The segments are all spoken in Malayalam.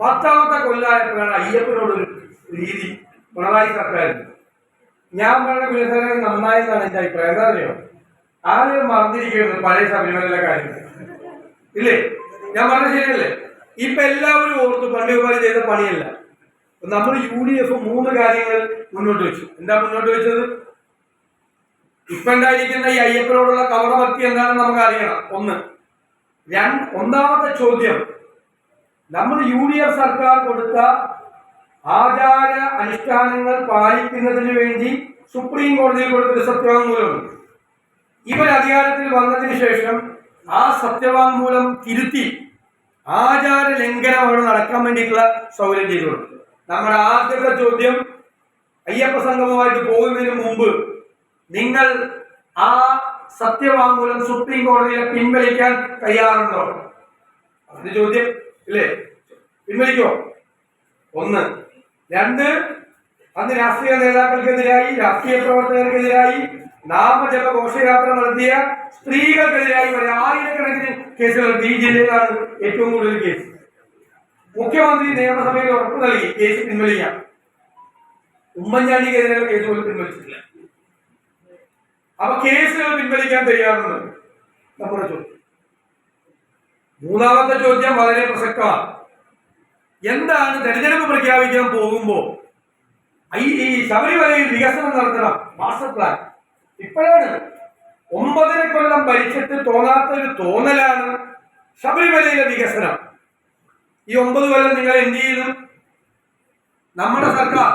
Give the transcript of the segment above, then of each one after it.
പത്താമത്തെ കൊല്ലായപ്പോഴാണ് അയ്യപ്പനോടൊരു രീതി പിണറായി സർക്കാരിന്. ഞാൻ പറഞ്ഞ വികസനം നന്നായി എന്നാണ് എന്റെ അഭിപ്രായം. എന്താ അറിയോ? ആരും മറന്നിരിക്കുന്നത് പഴയ ശബരിമലയിലെ കാര്യം ഇല്ലേ? ഞാൻ പറഞ്ഞ ശരിയല്ലേ? ഇപ്പൊ എല്ലാവരും ഓർത്തു പണ്ട് ചെയ്ത പണിയല്ല. നമ്മൾ യു ഡി എഫ് മൂന്ന് കാര്യങ്ങൾ മുന്നോട്ട് വെച്ചു. എന്താ മുന്നോട്ട് വെച്ചത്? ഇപ്പൊ ഉണ്ടായിരിക്കുന്ന ഈ അയ്യപ്പനോടുള്ള കവറഭക്തി എന്താണെന്ന് നമുക്ക് അറിയണം ഒന്ന് രണ്ട് ഒന്നാമത്തെ ചോദ്യം നമ്മൾ യു ഡി എഫ് സർക്കാർ കൊടുത്ത ആചാര അനുഷ്ഠാനങ്ങൾ പാലിക്കുന്നതിന് വേണ്ടി സുപ്രീം കോടതിയിൽ കൊടുത്തൊരു സത്യവാങ്മൂലമുണ്ട്. ഇവർ അധികാരത്തിൽ വന്നതിന് ശേഷം ആ സത്യവാങ്മൂലം തിരുത്തി ആചാര ലംഘനം അവിടെ നടക്കാൻ വേണ്ടിയിട്ടുള്ള സൗകര്യം ചെയ്തു നമ്മുടെ ആദ്യത്തെ ചോദ്യം അയ്യപ്പ സംഗമമായിട്ട് പോകുന്നതിന് മുമ്പ് നിങ്ങൾ ആ സത്യവാങ്മൂലം സുപ്രീം കോടതിയിൽ പിൻവലിക്കാൻ തയ്യാറുണ്ടോ? അതിന്റെ ചോദ്യം ഇല്ലേ? പിൻവലിക്കോ? ഒന്ന്. രണ്ട്. അന്ന് രാഷ്ട്രീയ നേതാക്കൾക്കെതിരായി രാഷ്ട്രീയ പ്രവർത്തകർക്കെതിരായി നാമജപ ഘോഷയാത്ര നടത്തിയ സ്ത്രീകൾക്കെതിരായി വരെ ആയിരക്കണക്കിന് കേസുകൾ ബി ജില്ലയിലാണ് ഏറ്റവും കൂടുതൽ കേസ്. മുഖ്യമന്ത്രി നിയമസഭയിൽ ഉറപ്പ് നൽകി കേസ് പിൻവലിക്കാം. ഉമ്മൻചാണ്ടിക്കെതിരെയുള്ള കേസ് പോലും പിൻവലിച്ചിട്ടില്ല. അപ്പൊ കേസുകൾ പിൻവലിക്കാൻ തയ്യാറുണ്ട് നമ്മുടെ ചോദ്യം മൂന്നാമത്തെ ചോദ്യം വളരെ പ്രസക്തമാണ്. എന്താണ് തെരഞ്ഞെടുപ്പ് പ്രഖ്യാപിക്കാൻ പോകുമ്പോ ഈ ശബരിമലയിൽ വികസനം നടത്തണം മാസ്റ്റർ പ്ലാൻ ഇപ്പോഴാണ്. ഒമ്പതര കൊല്ലം ഭരിച്ചിട്ട് തോന്നാത്ത ഒരു തോന്നലാണ് ശബരിമലയിലെ വികസനം. ഈ ഒമ്പത് കൊല്ലം നിങ്ങൾ എന്ത് ചെയ്തു നമ്മുടെ സർക്കാർ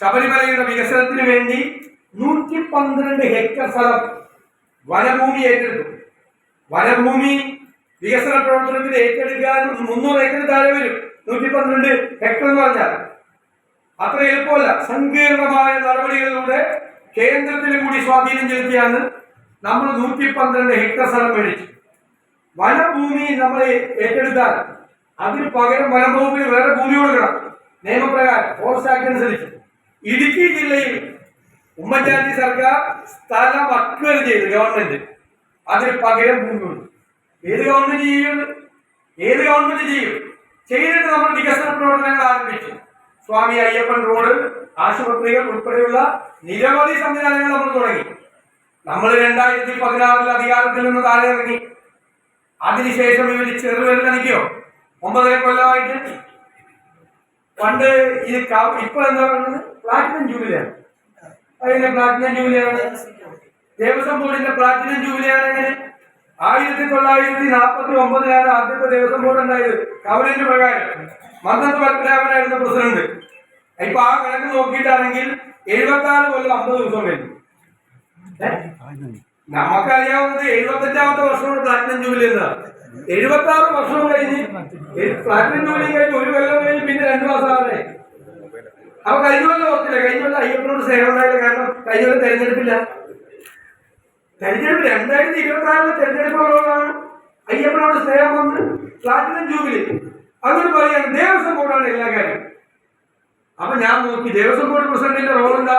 ശബരിമലയുടെ വികസനത്തിന് വേണ്ടി നൂറ്റി പന്ത്രണ്ട് ഹെക്ടർ സ്ഥലം വനഭൂമി ഏറ്റെടുത്തു. വനഭൂമി വികസന പ്രവർത്തനത്തിന് ഏറ്റെടുക്കാൻ മുന്നൂറ് ഏക്കർ താഴെ വരും. നൂറ്റി പന്ത്രണ്ട് ഹെക്ടർ എന്ന് പറഞ്ഞാൽ. അത്ര എളുപ്പമല്ല. സങ്കീർണമായ നടപടികളിലൂടെ കേന്ദ്രത്തിൽ കൂടി സ്വാധീനം ചെലുത്തിയാണ് നമ്മൾ നൂറ്റി പന്ത്രണ്ട് ഹെക്ടർ സ്ഥലം മേടിച്ചു വനഭൂമി നമ്മൾ ഏറ്റെടുത്താൽ അതിന് പകരം വനഭൂമി വേറെ ഭൂമി കൊടുക്കണം. നിയമപ്രകാരം ഫോറസ്റ്റ് ആക്ട് അനുസരിച്ച്. ഇടുക്കി ജില്ലയിൽ ഉമ്മൻചാണ്ടി സർക്കാർ സ്ഥലം അക്വയർ ചെയ്തു ഗവൺമെന്റ്. അതിന് പകരം ഭൂമി കൊടുത്തു. ഏത് ഗവൺമെന്റ് ചെയ്യും? ഏത് ഗവൺമെന്റ് ചെയ്യും? ചെയ്തിട്ട് നമ്മൾ വികസന പ്രവർത്തനങ്ങൾ ആരംഭിച്ചു. സ്വാമി അയ്യപ്പൻ റോഡ് ആശുപത്രികൾ ഉൾപ്പെടെയുള്ള നിരവധി സംവിധാനങ്ങൾ നമ്മൾ തുടങ്ങി. നമ്മൾ രണ്ടായിരത്തി പതിനാറിൽ അധികാരത്തിൽ നിന്ന് താഴെ ഇറങ്ങി അതിനുശേഷം ഇവർ ചെറുവരുന്ന നനയ്ക്കോ ഒമ്പതര കൊല്ലമായിട്ട് പണ്ട് ഇത് ഇപ്പൊ എന്താ പറയുന്നത്? പ്ലാറ്റിനം ജൂബിലിയാണ് അതിന്റെ പ്ലാറ്റിനം ജൂബിലിയാണ് ദേവസ്വം ബോർഡിന്റെ പ്ലാറ്റിനം ജൂബിലിയാണ് എങ്ങനെ? ആയിരത്തി തൊള്ളായിരത്തി നാൽപ്പത്തി ഒമ്പതിലാണ് ആദ്യത്തെ ദേവസ്വം ബോർഡ് ഉണ്ടായത് കവലിന്റെ പ്രകാരം. മന്നത്ത് പത്മനാഭനായിരുന്നു പ്രസിഡന്റ്. ഇപ്പൊ ആ കണക്ക് നോക്കിയിട്ടാണെങ്കിൽ എഴുപത്തി ആറ് കൊല്ലം അമ്പത് ദിവസം കഴിഞ്ഞു. നമുക്കറിയാവുന്നത് നമുക്കറിയാവുന്നത് എഴുപത്തഞ്ചാമത്തെ വർഷമാണ് പ്ലാറ്റിനം ജൂബിലി എന്നാണ് എഴുപത്തി ആറ് വർഷം കഴിഞ്ഞ് പ്ലാറ്റിനം ജൂബിലി കഴിഞ്ഞ് ഒരു കൊല്ലം കഴിഞ്ഞ് പിന്നെ രണ്ടു മാസം ആവണേ അപ്പൊ കഴിഞ്ഞ കൊല്ലം ഓർത്തില്ല? കഴിഞ്ഞ കൊല്ലം അയ്യപ്പനോട് സ്നേഹമുണ്ടായില്ല കാരണം കഴിഞ്ഞ കൊല്ലം തെരഞ്ഞെടുപ്പില്ല. തെരഞ്ഞെടുപ്പ് രണ്ടായിരത്തി ഇരുപത്തി ആറിലെ തെരഞ്ഞെടുപ്പുകളോടാണ് അയ്യപ്പനോട് സ്നേഹം വന്ന് പ്ലാറ്റിനം ജൂബിലി. അങ്ങനെ പറയാണ് ദേവസ്വം ബോർഡാണ് എല്ലാ കാര്യം അപ്പൊ ഞാൻ നോക്കി ദേവസ്വം ബോർഡ് പ്രസിഡന്റിന്റെ റോൾ എന്താ?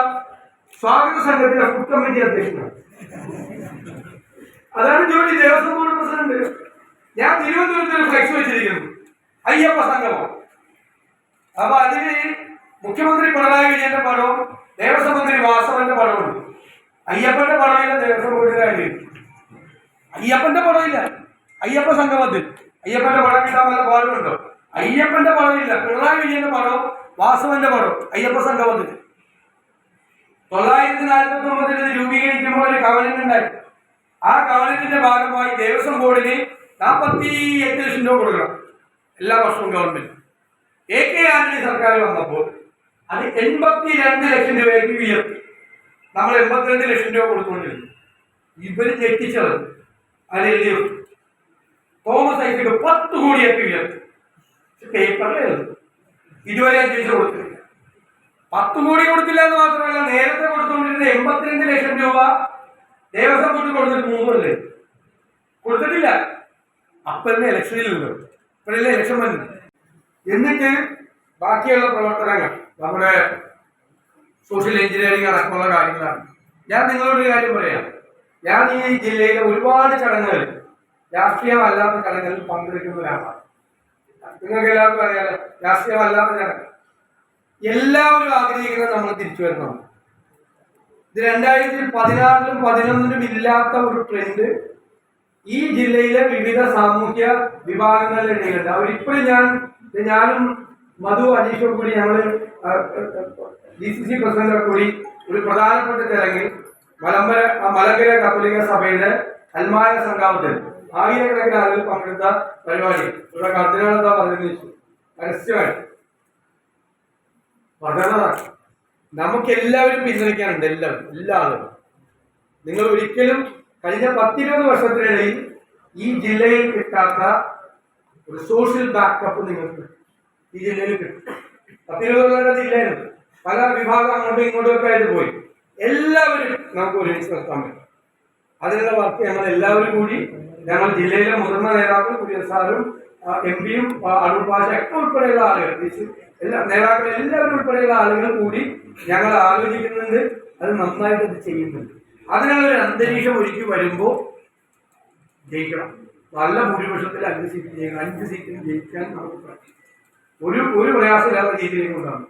സ്വാഗത സംഘത്തിലെ ഫുഡ് കമ്മിറ്റി അധ്യക്ഷനാണ്. അതാണ് ജോലി ദേവസ്വം ബോർഡ് പ്രസിഡന്റ്. ഞാൻ തിരുവനന്തപുരത്ത് ഒരു ഫ്ലെക്സ് വെച്ചിരിക്കുന്നു. അയ്യപ്പ സംഗമം. അപ്പൊ അതിന് മുഖ്യമന്ത്രി പിണറായി വിജയന്റെ പടവും ദേവസ്വം മന്ത്രി വാസവന്റെ പടവുണ്ട് അയ്യപ്പന്റെ പടമില്ല ദേവസ്വം ബോർഡിന്റെ അയ്യപ്പന്റെ പടമില്ല അയ്യപ്പ സംഗമത്തിൽ. അയ്യപ്പന്റെ പടം കിട്ടാൻ പാടുണ്ടോ? അയ്യപ്പന്റെ പടമില്ല പിണറായി വിജയന്റെ പടവും വാസവന്റെ പടവും അയ്യപ്പ സംഗമത്തിൽ. തൊള്ളായിരത്തി നാൽപ്പത്തി ഒമ്പതിൽ ഇത് രൂപീകരിക്കുമ്പോൾ ഒരു കവലന്റ് ഉണ്ടായി. ആ കവലത്തിന്റെ ഭാഗമായി ദേവസ്വം ബോർഡിന് നാൽപ്പത്തി എട്ട് ലക്ഷം രൂപ കൊടുക്കണം. എല്ലാ വർഷവും ഗവൺമെന്റ്. എ കെ ആന്റണി സർക്കാർ വന്നപ്പോൾ അത് എൺപത്തി രണ്ട് ലക്ഷം രൂപയ്ക്ക് ഉയർത്തി. നമ്മൾ എൺപത്തിരണ്ട് ലക്ഷം രൂപ കൊടുത്തുകൊണ്ടിരുന്നു. ഇവർ ഞെട്ടിച്ചത്. അല്ലെങ്കിൽ തോമസ് ഐക്കിട്ട് പത്ത് കോടിയൊക്കെ ഉയർത്തി. പേപ്പറിൽ ഇതുവരെ അന്വേഷിച്ച് കൊടുത്തിട്ടില്ല. പത്ത് കോടി കൊടുത്തില്ല എന്ന് മാത്രമല്ല നേരത്തെ കൊടുത്തുകൊണ്ടിരുന്ന എൺപത്തിരണ്ട് ലക്ഷം രൂപ ദേവസ്വം ബോർഡ് കൊടുത്തിട്ട് മൂന്നല്ലേ? കൊടുത്തിട്ടില്ല. അപ്പന്നെ ഇലക്ഷനിലുണ്ട് ഇപ്പോഴല്ലേ ഇലക്ഷൻ വരുന്നത് എന്നിട്ട് ബാക്കിയുള്ള പ്രവർത്തനങ്ങൾ. നമ്മുടെ സോഷ്യൽ എഞ്ചിനീയറിംഗ് അടക്കമുള്ള കാര്യങ്ങളാണ്. ഞാൻ നിങ്ങളോട് ഒരു കാര്യം പറയാം. ഞാൻ ഈ ജില്ലയിലെ ഒരുപാട് ചടങ്ങുകൾ രാഷ്ട്രീയമല്ലാത്ത ചടങ്ങുകളിൽ പങ്കെടുക്കുന്ന ഒരാളാണ്. നിങ്ങൾക്ക് എല്ലാവർക്കും അറിയാലോ രാഷ്ട്രീയമല്ലാത്ത ചടങ്ങ്. എല്ലാവരും ആഗ്രഹിക്കുന്നത് നമ്മൾ തിരിച്ചു വരണം. ഇത് രണ്ടായിരത്തി പതിനാറിലും പതിനൊന്നിലും ഇല്ലാത്ത ഒരു ട്രെൻഡ് ഈ ജില്ലയിലെ വിവിധ സാമൂഹ്യ വിഭാഗങ്ങളിൽ ഇടയിലുണ്ട്. അവരിപ്പോഴും ഞാൻ ഞാനും മധു അനീഷും കൂടി ഞങ്ങൾ ഡി സി സി പ്രസിഡന്റ് കൂടി ഒരു പ്രധാനപ്പെട്ട ചടങ്ങിൽ മലമ്പര മലങ്കര കത്തോലിക്ക സഭയുടെ അൽമായ സംഗമത്തിൽ ആയിരക്കണക്കിന് ആളുകൾ പങ്കെടുത്ത പരിപാടി. ഇവിടെ കർദിനാൾ പ്രതിനിധിച്ചു പറഞ്ഞതാണ് നമുക്ക് എല്ലാവരും പിന്തുണയ്ക്കാനുണ്ട് എല്ലാവരും എല്ലാ ആളുകളും. നിങ്ങൾ ഒരിക്കലും കഴിഞ്ഞ പത്തിരുപത് വർഷത്തിനിടയിൽ ഈ ജില്ലയിൽ കിട്ടാത്ത ഒരു സോഷ്യൽ ബാക്കപ്പ് നിങ്ങൾക്ക് ഈ ജില്ലയിൽ കിട്ടും. പത്തിരുപത് ജില്ലയായിരുന്നു. പല വിഭാഗം അങ്ങോട്ടും ഇങ്ങോട്ടും ഒക്കെ ആയിട്ട് പോയി. എല്ലാവരും നമുക്ക് ഒരുമിച്ച് നിർത്താൻ പറ്റും. അതിനുള്ള വർക്ക് ഞങ്ങൾ എല്ലാവരും കൂടി ഞങ്ങൾ ജില്ലയിലെ മുതിർന്ന നേതാക്കൾ പുതിയ സാറും എം പിയും അടൂർ ഭാഷ ഒക്കെ ഉൾപ്പെടെയുള്ള ആളുകൾ എല്ലാ നേതാക്കൾ എല്ലാവരും ഉൾപ്പെടെയുള്ള ആളുകൾ കൂടി ഞങ്ങൾ ആലോചിക്കുന്നുണ്ട്. അത് നന്നായിട്ട് അത് ചെയ്യുന്നുണ്ട്. അതിനുള്ള ഒരു അന്തരീക്ഷം ഒരുക്കി വരുമ്പോൾ ജയിക്കണം. നല്ല ഭൂരിപക്ഷത്തിൽ അഞ്ച് സീറ്റ് ജയിക്കണം അഞ്ച് സീറ്റിൽ ജയിക്കാൻ നമുക്ക് ഒരു ഒരു പ്രയാസമില്ലാത്ത രീതിയിലേക്ക് കൊണ്ടാണ്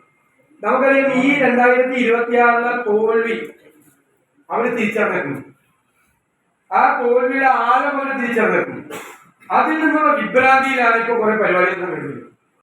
നമുക്കറിയാം ഈ രണ്ടായിരത്തി ഇരുപത്തി ആറിലെ തോൽവി അവർ തിരിച്ചറിഞ്ഞു ആ തോൽവിയുടെ ആഴം അവർ തിരിച്ചറിഞ്ഞിട്ടുണ്ട് അതിൽ നിന്നുള്ള വിഭ്രാന്തിയിലാണ് ഇപ്പോൾ കുറെ പരിപാടികൾ നടക്കുന്നത്